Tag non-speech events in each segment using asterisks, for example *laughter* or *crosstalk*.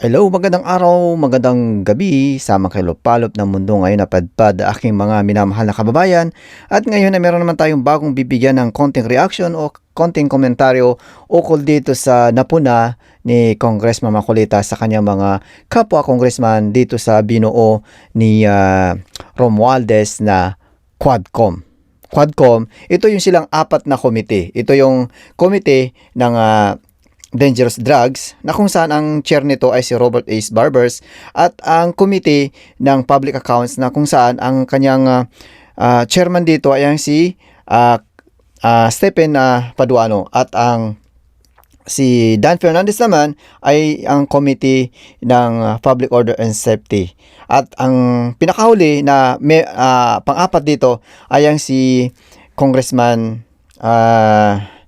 Hello, magandang araw, magandang gabi sa mga kilopalop ng mundo ngayon na padpad aking mga minamahal na kababayan. At ngayon ay meron naman tayong bagong bibigyan ng konting reaction o konting komentaryo ukol dito sa napuna ni Congressman Makulita sa kanyang mga kapwa congressman dito sa binuo ni ah, Romualdez na Quadcom. Quadcom, ito yung silang apat na komite. Ito yung komite ng ah, dangerous drugs na kung saan ang chair nito ay si Robert Ace Barbers at ang committee ng public accounts na kung saan ang kanyang ah, ah, chairman dito ay ang si ah, ah, Stephen ah, Paduano at ang si Dan Fernandez naman ay ang committee ng public order and safety. At ang pinakahuli na may, ah, pang-apat dito ay ang si Congressman ah,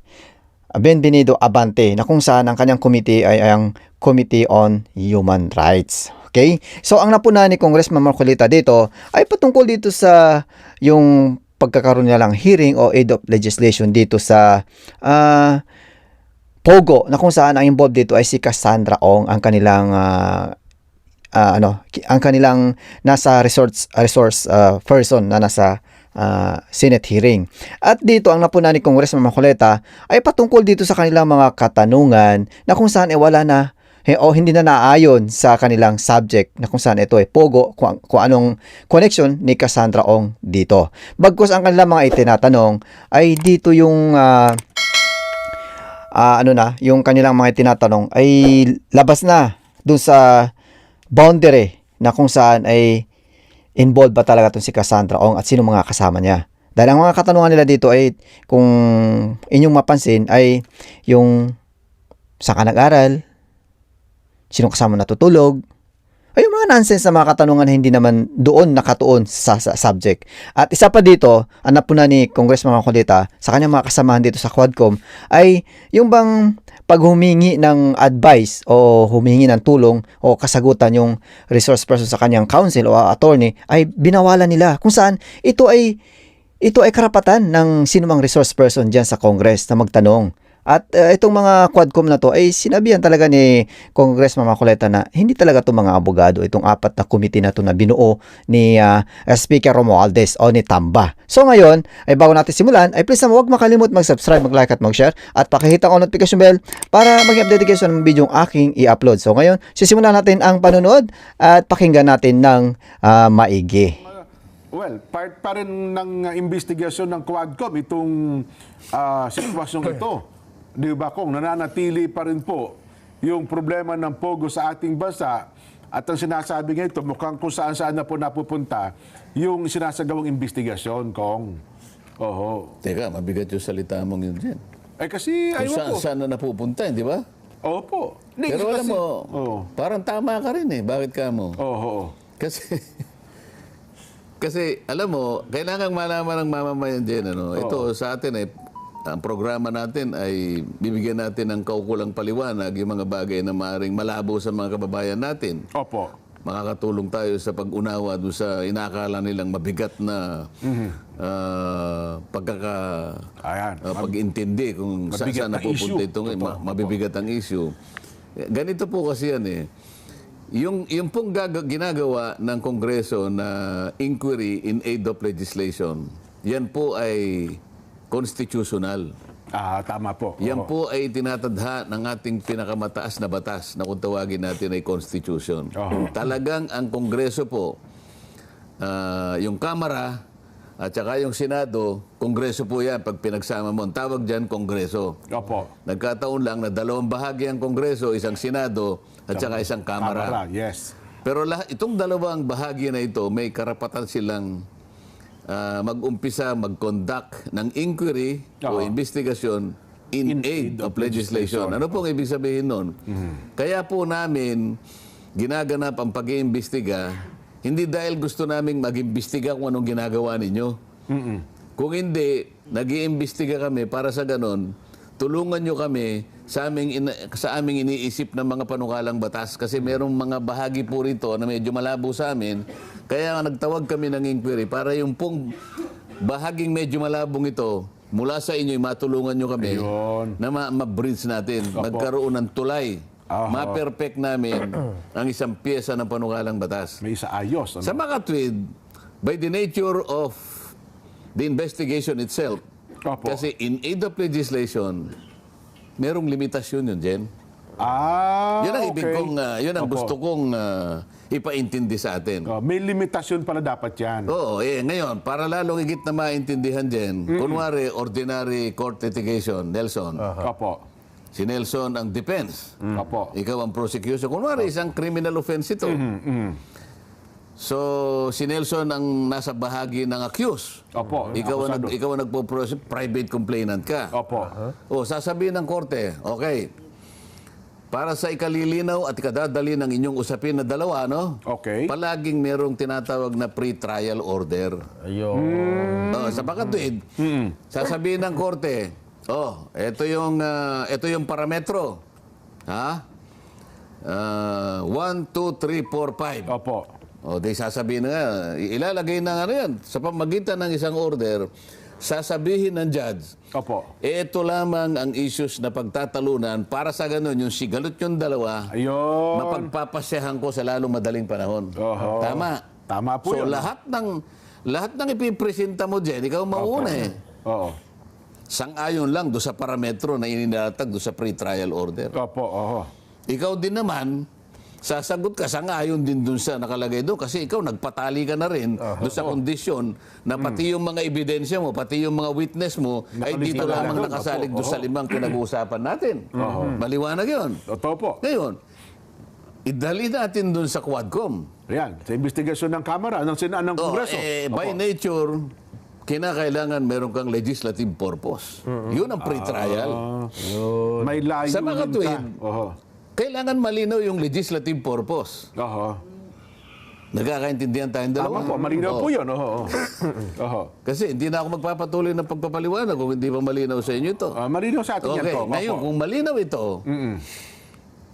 Benvenido Abante na kung saan ang kanyang committee ay ang Committee on Human Rights. Okay? So ang napuna ni Congressman Marcolita dito ay patungkol dito sa yung pagkakaroon niya lang hearing o aid of legislation dito sa ah, Pogo na kung saan ang involved dito ay si Cassandra Ong ang kanilang ah, ah, ano ang kanilang nasa resource resource ah, person na nasa ah, Senate hearing. At dito ang napuna ni Congressman Macoleta ay patungkol dito sa kanilang mga katanungan na kung saan eh wala na eh, o hindi na naayon sa kanilang subject na kung saan ito ay pogo kung, kung anong connection ni Cassandra Ong dito. Bagkus ang kanilang mga itinatanong ay dito yung ah, ah, ano na, yung kanilang mga tinatanong ay labas na dun sa boundary na kung saan ay involved ba talaga tong si Cassandra Ong at sino mga kasama niya. Dahil ang mga katanungan nila dito ay kung inyong mapansin ay yung saan ka nag-aral, sino kasama natutulog, ay yung mga nonsense na mga katanungan na hindi naman doon nakatuon sa, sa subject. At isa pa dito, ang napuna ni Congressman Macolita sa kanyang mga kasamahan dito sa Quadcom ay yung bang pag humingi ng advice o humingi ng tulong o kasagutan yung resource person sa kanyang counsel o attorney ay binawalan nila kung saan ito ay ito ay karapatan ng sinumang resource person diyan sa Congress na magtanong. At uh, itong mga quadcom na to ay sinabihan talaga ni Congressman Macoleta na hindi talaga itong mga abogado, itong apat na committee na to na binuo ni uh, Speaker Romualdez o ni Tamba. So ngayon, ay bago natin simulan, ay please naman huwag makalimut mag-subscribe, mag-like at mag-share at pakihita ko ang notification bell para maging updated kayo sa mga video aking i-upload. So ngayon, sisimulan natin ang panonood at pakinggan natin ng ah, maigi. Well, part pa rin ng uh, investigasyon ng Quadcom itong ah, sitwasyong ito. Di ba kung nananatili pa rin po yung problema ng pogo sa ating bansa at ang sinasabi nga ito, mukhang kung saan saan na po napupunta yung sinasagawang investigasyon, Kong. Oho. Teka, mabigat yung salita mong yun dyan. Eh kasi, Kung ayaw saan, po. saan na napupunta, di ba? Opo. Hindi, Pero alam kasi- mo, Oo. parang tama ka rin eh. Bakit ka mo? Oho. Kasi, *laughs* kasi alam mo, kailangan malaman ng mamamayan dyan. Ano? Ito sa atin eh, ang programa natin ay bibigyan natin ng kaukulang paliwanag yung mga bagay na maaaring malabo sa mga kababayan natin. Opo. makakatulong tayo sa pag-unawa doon sa inakala nilang mabigat na ah, pagkaka Ayan. ah, pag-intindi kung saan saan na napupunta itong Totoo. ma- mabibigat ang issue. Ganito po kasi yan eh. Yung, yung pong gaga- ginagawa ng Kongreso na inquiry in aid of legislation, yan po ay constitutional. Ah, tama po. Yan Oho. po ay tinatadha ng ating pinakamataas na batas na kung tawagin natin ay Constitution. Oo. Talagang ang Kongreso po, ah, yung Kamara at saka yung Senado, Kongreso po yan pag pinagsama mo. Ang tawag dyan, Kongreso. Opo. Nagkataon lang na dalawang bahagi ang Kongreso, isang Senado at saka isang Kamara. Kamara, yes. Pero lahat, itong dalawang bahagi na ito, may karapatan silang ah, mag-umpisa, mag-conduct ng inquiry o Oo. investigasyon in, aid, of legislation. Ano pong ibig sabihin nun? Kaya po namin ginaganap ang pag-iimbestiga hindi dahil gusto naming mag-imbestiga kung anong ginagawa ninyo. Kung hindi, nag iimbestiga kami para sa ganon, tulungan nyo kami sa aming, ina- sa aming iniisip ng mga panukalang batas kasi merong mga bahagi po rito na medyo malabo sa amin. Kaya nagtawag kami ng inquiry para yung pong bahaging medyo malabong ito, mula sa inyo, matulungan nyo kami Ayun. na ma- ma-bridge natin, magkaroon ng tulay Aha. ma-perfect namin *clears throat* ang isang pyesa ng panukalang batas. May isa ayos. Ano? Sa makatwid, by the nature of the investigation itself, Opo. kasi in aid of legislation, merong limitasyon yun, Jen. ah, Yun ang ibig okay. kong, ah, yun ang Opo. gusto kong ah, ipaintindi sa atin. Oh, may limitasyon pala dapat yan. Oo, eh, ngayon, para lalong higit na maintindihan din, kunwari, ordinary court litigation, Nelson. Opo. Si Nelson ang defense. Opo. Ikaw ang prosecution. Kunwari, isang criminal offense ito. So, si Nelson ang nasa bahagi ng accused. Opo. Ikaw ang, nag, ikaw ang nagpo-prosecute, private complainant ka. Opo. O, sasabihin ng korte, okay, para sa ikalilinaw at ikadadali ng inyong usapin na dalawa, no? Okay. Palaging merong tinatawag na pre-trial order. Ayun. Oh, sa pakatwid, sasabihin ng korte, oh, ito yung, ah, ito yung parametro. Ha? Ah, 1, 2, 3, 4, 5. Opo. O, di sasabihin na nga, ilalagay na ano yan, sa pamagitan ng isang order, sasabihin ng judge, Opo. ito lamang ang issues na pagtatalunan para sa ganun, yung sigalot yung dalawa, Ayun. mapagpapasyahan ko sa lalong madaling panahon. Oho. Tama. Tama po so, yun. lahat ng lahat ng ipipresenta mo dyan, ikaw mauna eh. Oo. Sang-ayon lang do sa parametro na inilatag do sa pre-trial order. Opo. Oho. Ikaw din naman, sasagot ka sang-ayon din dun sa nakalagay doon kasi ikaw nagpatali ka na rin doon sa kondisyon na pati yung mga ebidensya mo, pati yung mga witness mo, ay dito na lamang nakasalig doon sa limang pinag-uusapan natin. Maliwanag yun. Totoo po. Ngayon, idali natin doon sa Quadcom. Ayan. Sa investigasyon ng Kamara, ng Sina, ng Oh, Kongreso. eh, by Opo. nature, kinakailangan meron kang legislative purpose. Yun ang pre-trial. May layunin Sa mga tuwid, ka. Oho. Kailangan malinaw yung legislative purpose. Oho. Nagkakaintindihan tayong dalawa. Tama po. Malinaw Oo. po yun. Oho. *clears throat* Oho. Kasi hindi na ako magpapatuloy ng pagpapaliwanag kung hindi pa malinaw sa inyo ito. Ah, malinaw sa atin yan Okay, po. ngayon Opo. kung malinaw ito,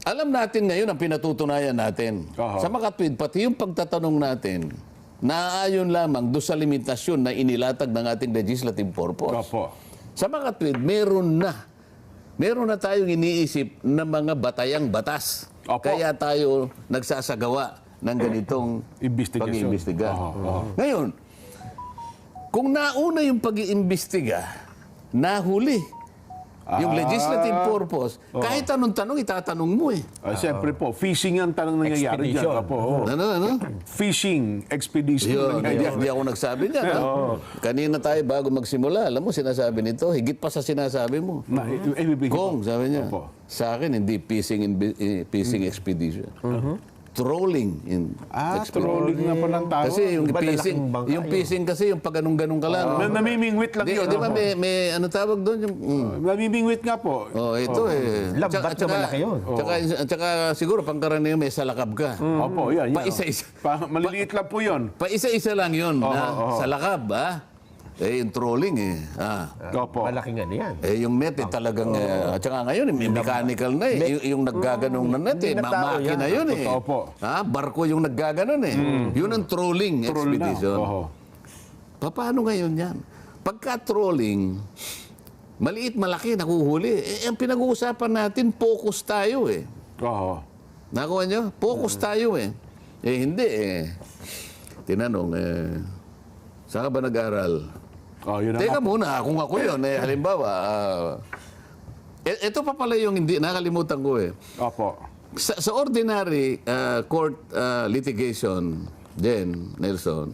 alam natin ngayon ang pinatutunayan natin. Aha. Sa makatwid, pati yung pagtatanong natin, naaayon lamang do sa limitasyon na inilatag ng ating legislative purpose. Opo. Sa tweet, meron na. Meron na tayong iniisip na mga batayang batas. Opo. Kaya tayo nagsasagawa ng ganitong pag-iimbestiga. Ngayon, kung nauna yung pag-iimbestiga, nahuli yung Ah. legislative purpose, kahit anong tanong, itatanong mo eh. Ah, Siyempre po, fishing ang tanong nangyayari dyan. Expedition. Opo. oho. Ano, ano? Fishing expedition Yun, nangyayari. hindi ako nagsabi niya. ha? Kanina tayo bago magsimula, alam mo, sinasabi nito, higit pa sa sinasabi mo. Na, eh, ibibigay Kung, po. sabi niya, Opo. sa akin, hindi fishing, in, eh, fishing expedition. Trolling in Ah, trolling na pa ng tao. Kasi yung lalaking fishing, bangka yung yun. fishing kasi yung pag ganun-ganun ka lang. Na, namimingwit lang Di, yun. di ba may, may ano tawag doon? Yung, mm. Namimingwit nga po. Oh, ito eh. Lambat na malaki yun. Tsaka, tsaka siguro pangkaraniwan may salakab ka. Opo, yan. yan. Pa isa-isa. Pa, maliliit lang po yun. Pa isa-isa lang yun. Oo, na, oo. Salakab, ha? Eh, yung trolling eh. Ah. Opo. Malaking ano yan. Eh, yung net eh, talagang, eh, at saka ngayon, eh, may mechanical na eh. Yung, yung naggaganong na net eh, Hindi na tao yan. yun eh. Totoo po. Ha? Barko yung naggaganon eh. Yun ang trolling Troll na. expedition. Oho. Pa- Paano ngayon yan? Pagka trolling, maliit, malaki, nakuhuli. Eh, ang pinag-uusapan natin, focus tayo eh. Oho. Nakuha nyo? Focus tayo eh. Eh, hindi eh. Tinanong, eh, saan ka ba nag-aral? Oh, yun ang Teka muna, kung ako yun, eh, halimbawa, ah, e- ito pa pala yung hindi, nakalimutan ko eh. Opo. Sa, sa ordinary ah, court ah, litigation, Jen, Nelson,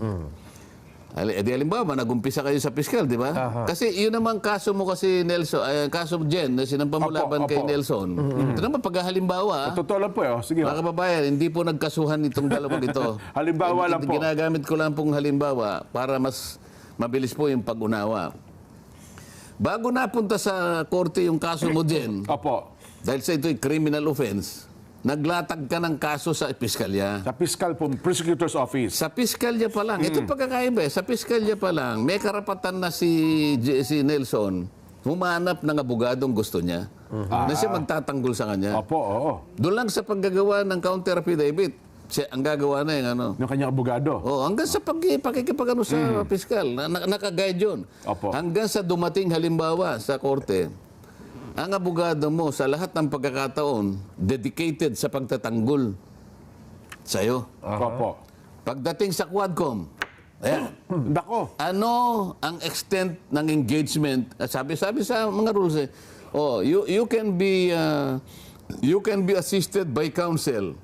Ali, di halimbawa, nag-umpisa kayo sa piskal, di ba? Kasi yun naman kaso mo kasi, Nelson, ay, kaso mo, Jen, na sinampamulaban Opo, kay opo. Nelson. Ito naman, pag halimbawa, Totoo lang po eh. oh. Sige. mga kababayan, hindi po nagkasuhan itong dalawang ito. *laughs* Halimbawa lang po. Ginagamit ko lang pong halimbawa para mas mabilis po yung pag-unawa. Bago napunta sa korte yung kaso mo din, Opo. dahil sa ito'y criminal offense, naglatag ka ng kaso sa piskalya. Sa fiscal po, prosecutor's office. Sa piskalya pa lang, ito pagkakaiba eh, sa piskalya pa lang, may karapatan na si, J- si Nelson humanap ng abogadong gusto niya na siya magtatanggol sa kanya. Opo, oo. Doon lang sa paggagawa ng counter affidavit, siya ang gagawa na yung ano. Yung kanyang abogado. Oh, hanggang sa pag pakikipagano sa piskal, na, na, naka-guide yun. Opo. Hanggang sa dumating halimbawa sa korte, ang abogado mo sa lahat ng pagkakataon, dedicated sa pagtatanggol sa'yo. Opo. Pagdating sa Quadcom, ayan, *clears throat* Dako. ano ang extent ng engagement? Ah, Sabi-sabi sa mga rules eh, oh, you you can be uh, you can be assisted by counsel.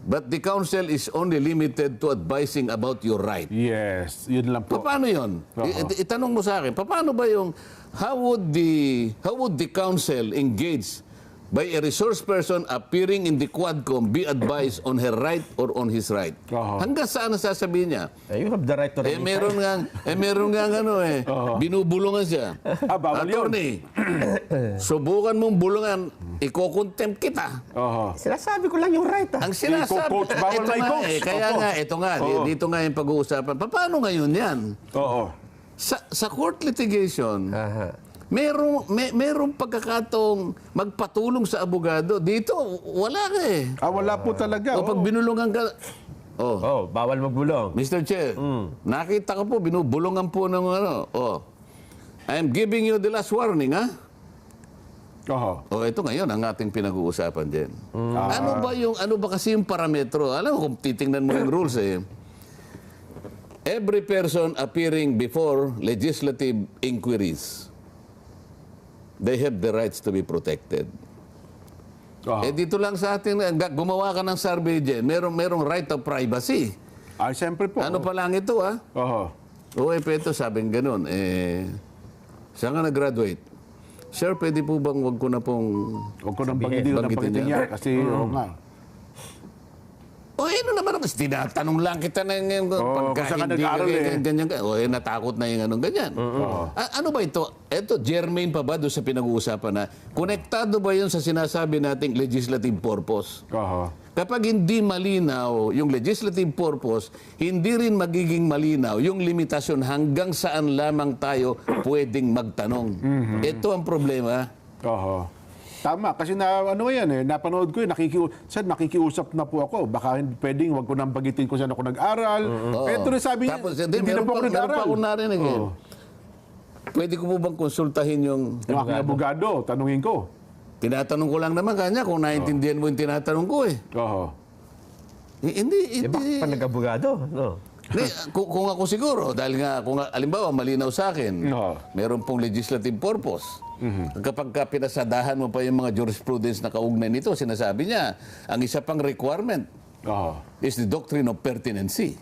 But the counsel is only limited to advising about your right. Yes, yun lang po. Pa- Paano 'yon? I- itanong mo sa akin, paano ba yung how would the how would the counsel engage by a resource person appearing in the Quadcom be advised on her right or on his right? Aha. Hanggang saan ang sasabihin niya? Eh, you have the right to Eh remain meron nga eh meron nga ano eh *laughs* binubulungan siya. Ah, bawal yun. Attorney, *coughs* subukan mong bulungan, iko-contempt kita. Oho. Sinasabi ko lang yung right. Ah. Ang sinasabi, I-coach, bawal ito na nga i-coach. eh, kaya Opo. nga, ito nga, di- Oo. dito nga yung pag-uusapan. Pa- Paano ngayon yan? Oo. Sa, sa court litigation, Aha. Merong, may, merong pagkakataong magpatulong sa abogado. Dito, wala ka eh. Ah, wala po talaga. O pag oo. binulungan ka, oh, Oh, bawal magbulong. Mr. Chair, nakita ko po, binubulungan po ng ano, oh, I'm giving you the last warning, ha? Oho. Oh, ito ngayon ang ating pinag-uusapan din. Ano ba yung ano ba kasi yung parametro? Alam mo kung titingnan mo yung *clears throat* rules eh. Every person appearing before legislative inquiries they have the rights to be protected. Oho. Eh dito lang sa atin eh, gumawa ka ng survey dyan, merong merong right of privacy. Ay, siyempre po. Ano pa lang ito ah? Oho. Oo, eh, Peto, sabing ganun. Eh, saan ka nag-graduate? Sir, pwede po bang wag ko na pong Huwag ko nang banggitin, Banggitin banggitin niya. Kasi, oo nga. O eh, ano naman, mas tinatanong lang kita na yung Oo, pagka hindi nag-aaral ganyan, eh. ganyan, ganyan. O eh, natakot na yung anong ganyan. A- ano ba ito? Ito, germane pa ba doon sa pinag-uusapan na konektado ba yun sa sinasabi nating legislative purpose? Oho. Kapag hindi malinaw yung legislative purpose, hindi rin magiging malinaw yung limitasyon hanggang saan lamang tayo pwedeng magtanong. Ito ang problema. Oho. Tama, kasi na ano yan eh, napanood ko eh, nakikiu sir, nakikiusap na po ako. Baka hindi pwedeng, wag ko nang bagitin kung saan ako nag-aral. Oo. Ito rin sabi niya, Tapos, hindi, hindi, na meron po pa, ako meron nag-aral. pa akong narinig eh. Oo. Pwede ko po bang konsultahin yung Yung aking abogado, tanungin ko. Tinatanong ko lang naman kanya kung naintindihan mo yung tinatanong ko eh. Oho. Eh, Hindi, Eh, hindi. bakit pa nag-abogado? No. Hindi, *laughs* kung, kung ako siguro, dahil nga, kung alimbawa, malinaw sa akin, Oo. meron pong legislative purpose. Kapag ka pinasadahan mo pa yung mga jurisprudence na kaugnay nito, sinasabi niya, ang isa pang requirement Oho. is the doctrine of pertinency.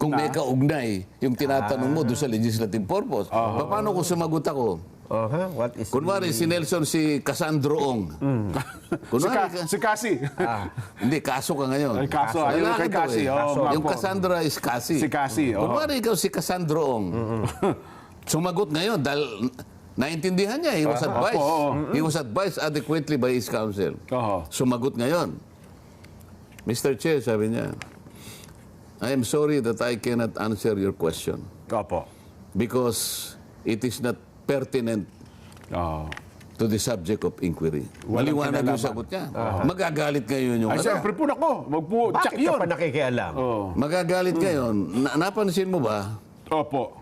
Kung may kaugnay yung tinatanong mo doon sa legislative purpose. Paano kung sumagot ako? Aha, what is... Kunwari, si Nelson si Cassandro Ong. *laughs* Si, Kunwari, Ka, ka- si Cassie. *laughs* hindi, kaso ka ngayon. Ay, kaso, ayun Lalaki kay to Cassie. eh. Oo, nga yung. Cassandra is Cassie. Si Cassie, oo. Kunwari ikaw si Cassandro Ong. Sumagot ngayon dahil naintindihan niya. He was advised. Opo, oo. He was advised adequately by his counsel. Oho. Sumagot ngayon. Mr. Chair, sabi niya, I am sorry that I cannot answer your question Opo. because it is not pertinent Oho. to the subject of inquiry. Walang Maliwanag yung kinalaman. sagot niya. Magagalit ngayon yung Ay, ano. siyempre po nako. Wag po, Bakit check ka yun. pa nakikialam? Oo. Magagalit ngayon. Na- napansin mo ba? Opo.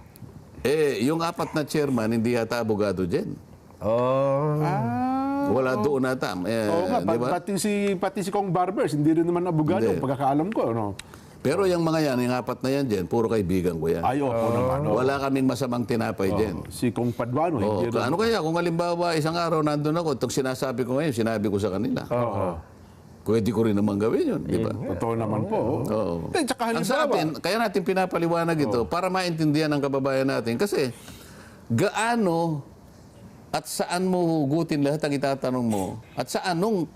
Eh, yung apat na chairman, hindi yata abogado dyan. Oh. Ah. Wala doon nata. Eh, Oo nga, di ba? pati si, pati si Kong Barbers, hindi rin naman abogado, Hindi. pagkakaalam ko. Ano? Pero yung mga yan, yung apat na yan dyan, puro kaibigan ko yan. Ay, opo naman. oo. Wala kaming masamang tinapay dyan. Si Kong Paduano, Oh, hindi ano kaya kung halimbawa isang araw nandun ako, itong sinasabi ko ngayon, sinabi ko sa kanila. Oo. Pwede ko rin naman gawin yun, di ba? Totoo naman po. Oo. Eh, tsaka Ang sa atin, kaya natin pinapaliwanag ito para maintindihan ng kababayan natin. Kasi gaano at saan mo hugutin lahat ang itatanong mo at sa anong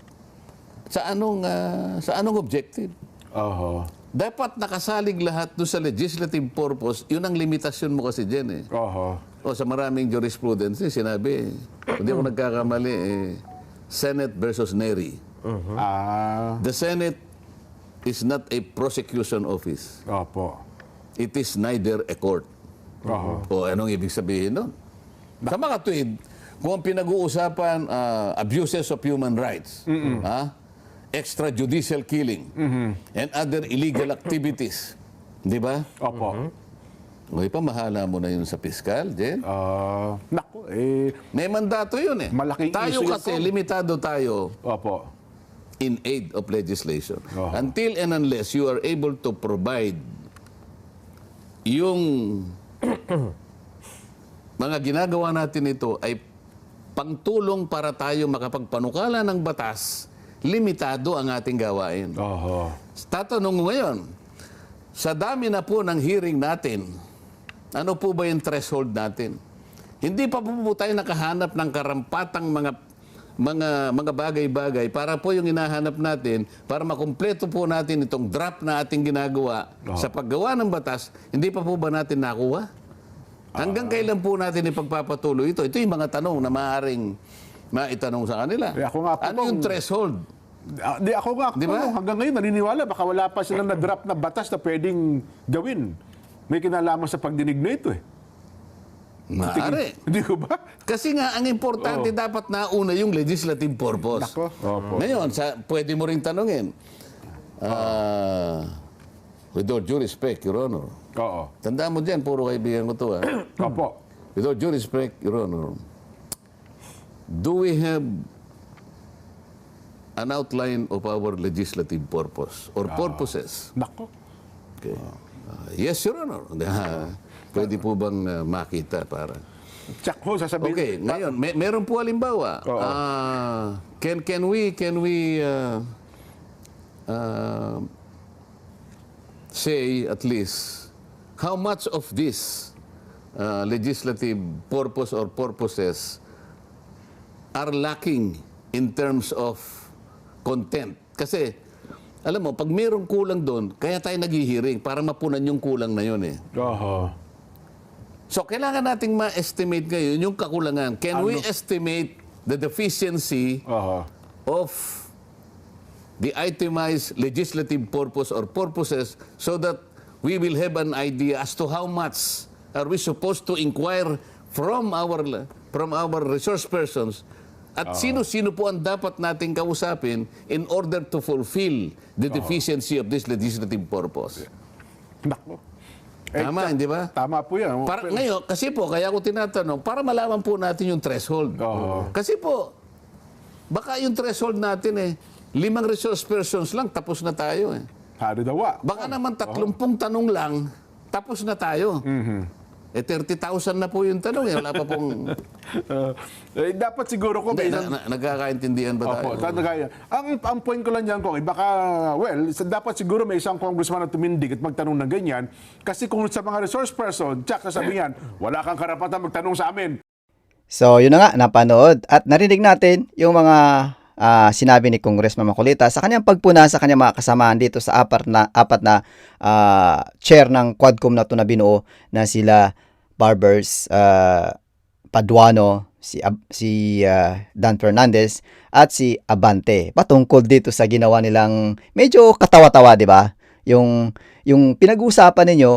sa anong ah, sa anong objective. Oho. Dapat nakasalig lahat doon sa legislative purpose. Yun ang limitasyon mo kasi dyan eh. Oho. O sa maraming jurisprudence, eh, sinabi, kung di ako nagkakamali, eh, Senate versus Neri. Ah, The Senate is not a prosecution office. opo. It is neither a court. Oho. O anong ibig sabihin nun? Sa mga tweet, kung ang pinag-uusapan ah, abuses of human rights, ha? Extrajudicial killing, and other illegal activities, di ba? Opo. O ipamahala mo na yun sa piskal, Jen. Ah, naku, eh, May mandato yun eh. Malaking tayo issue yun kasi, po. limitado tayo opo. in aid of legislation. Oo. Until and unless you are able to provide yung *coughs* mga ginagawa natin ito ay pangtulong para tayo makapagpanukala ng batas, limitado ang ating gawain. Oho. Tatanong ngayon, sa dami na po ng hearing natin, ano po ba yung threshold natin? Hindi pa po, po tayo nakahanap ng karampatang mga mga mga bagay-bagay para po yung hinahanap natin para makumpleto po natin itong draft na ating ginagawa sa paggawa ng batas, hindi pa po ba natin nakuha? Hanggang kailan po natin ipagpapatuloy ito? Ito yung mga tanong na maaaring maitanong sa kanila. Eh, ako nga po ano yung threshold? Ah, di ako nga, Di ba? hanggang ngayon naniniwala, baka wala pa silang na-drop na batas na pwedeng gawin. May kinalaman sa pagdinig na ito eh. Maaari. *laughs* Hindi ko ba? Kasi nga, ang importante dapat nauna yung legislative purpose. Nako. Opo. Ngayon, sa, pwede mo rin tanungin, ah, with all due respect, Your Honor, Oo. tandaan mo dyan, puro kaibigan ko to. ah. Opo. with all due respect, Your Honor, do we have an outline of our legislative purpose or purposes? Nako. Okay. Ah, yes, Your Honor. Ah, *laughs* pwede po bang ah, makita para... Check ho, sasabihin. Okay, ngayon, may, meron po halimbawa. Oo. Ah, can can we can we uh, uh, say at least how much of this uh, legislative purpose or purposes are lacking in terms of content? Kasi alam mo, pag mayroong kulang doon, kaya tayo naghihiring para mapunan yung kulang na yun eh. Oho. So, kailangan nating ma-estimate ngayon yung kakulangan. Can we estimate the deficiency Oho. of the itemized legislative purpose or purposes so that we will have an idea as to how much are we supposed to inquire from our from our resource persons at sino-sino po ang dapat nating kausapin in order to fulfill the deficiency of this legislative purpose. Nako. Eh, Tama, hindi ba? Tama po yan. Para, ngayon, kasi po, kaya ko tinatanong, para malaman po natin yung threshold. Oo. Kasi po, baka yung threshold natin eh, limang resource persons lang, tapos na tayo eh. Hari dawa. Baka naman tatlumpung tanong lang, tapos na tayo. Eh, 30,000 na po yung tanong eh. Wala pa pong... Uh, *laughs* eh, dapat siguro ko may Hindi, isang... na, na, nagkakaintindihan ba tayo? Opo, tatagaya. Ang, ang point ko lang dyan, Kong, eh, baka, well, sa- dapat siguro may isang congressman na tumindig at magtanong ng ganyan. Kasi kung sa mga resource person, tsak sasabihin, wala kang karapatan magtanong sa amin. So, yun na nga, napanood at narinig natin yung mga ah, sinabi ni Congressman Makulita sa kanyang pagpuna sa kanyang mga kasamahan dito sa apat na, apat na ah, chair ng Quadcom na ito na binuo na sila Barbers, ah, Paduano, si, Ab- si ah, Dan Fernandez at si Abante. Patungkol dito sa ginawa nilang medyo katawa-tawa, di ba? Yung, yung pinag-uusapan ninyo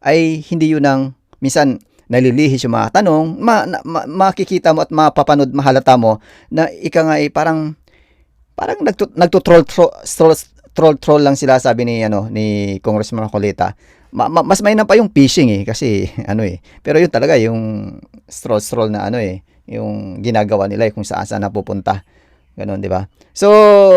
ay hindi yun ang minsan nalilihis yung mga tanong, ma, ma- makikita mo at mapapanood, mahalata mo na ika nga ay parang parang nagtu, nagtutroll troll, troll, troll troll lang sila sabi ni ano ni Congressman Macolita. Ma, ma, mas mainam pa yung phishing eh kasi *laughs* ano eh. Pero yun talaga yung stroll stroll na ano eh, yung ginagawa nila eh, kung saan saan napupunta. Ganon, di ba? So,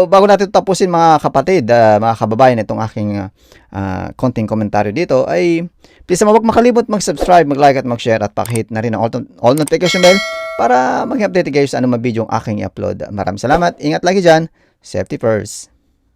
bago natin tapusin mga kapatid, ah, mga kababayan, itong aking ah, ah, konting komentaryo dito, ay please naman huwag makalimot mag-subscribe, mag-like at mag-share at pakihit na rin ang all, all notification bell para mag-update kayo sa anumang video ang aking i-upload. Maraming salamat. Ingat lagi dyan. Safety first.